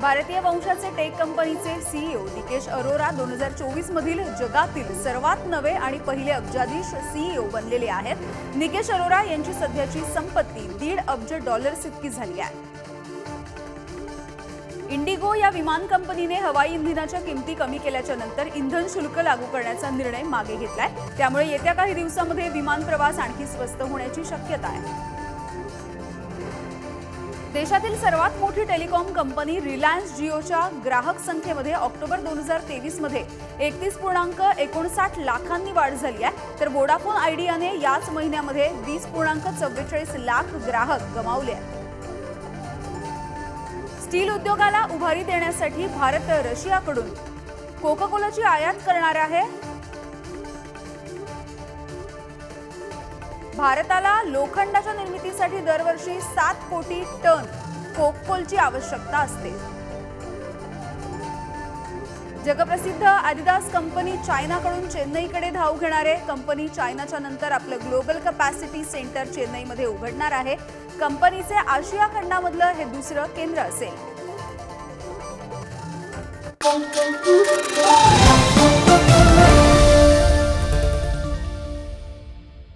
भारतीय वंशाचे टेक कंपनीचे सीईओ निकेश अरोरा दोन हजार चोवीस मधील जगातील सर्वात नवे आणि पहिले अब्जाधीश सीईओ बनलेले आहेत. निकेश अरोरा यांची सध्याची संपत्ती दीड अब्ज डॉलर्स इतकी झाली आहे. इंडिगो या विमान कंपनीने हवाई इंधनाच्या किमती कमी केल्याच्यानंतर इंधन शुल्क लागू करण्याचा निर्णय मागे घेतलाय. त्यामुळे येत्या काही दिवसांमध्ये विमान प्रवास आणखी स्वस्त होण्याची शक्यता आहे. देशातील सर्वात मोठी टेलिकॉम कंपनी रिलायन्स जिओच्या ग्राहक संख्येमध्ये ऑक्टोबर दोन हजार तेवीसमध्ये एकतीस पूर्णांक एकोणसाठ लाखांनी वाढ झाली आहे. तर वोडाफोन आयडियाने याच महिन्यामध्ये वीस पूर्णांक चव्वेचाळीस लाख ग्राहक गमावले आहेत. स्टील उद्योगाला उभारी देण्यासाठी भारत रशियाकडून कोका कोलाची आयात करणार आहे भारताला लोखंडाच्या निर्मितीसाठी दरवर्षी सात कोटी टन कोककोलची आवश्यकता असते. जगप्रसिद्ध आदिदास कंपनी चायनाकडून चेन्नईकडे धाव घेणार. आहे कंपनी चायनाच्या नंतर आपलं ग्लोबल कपॅसिटी सेंटर चेन्नईमध्ये उघडणार आहे. कंपनीचे आशिया खंडामधलं हे दुसरं केंद्र असेल.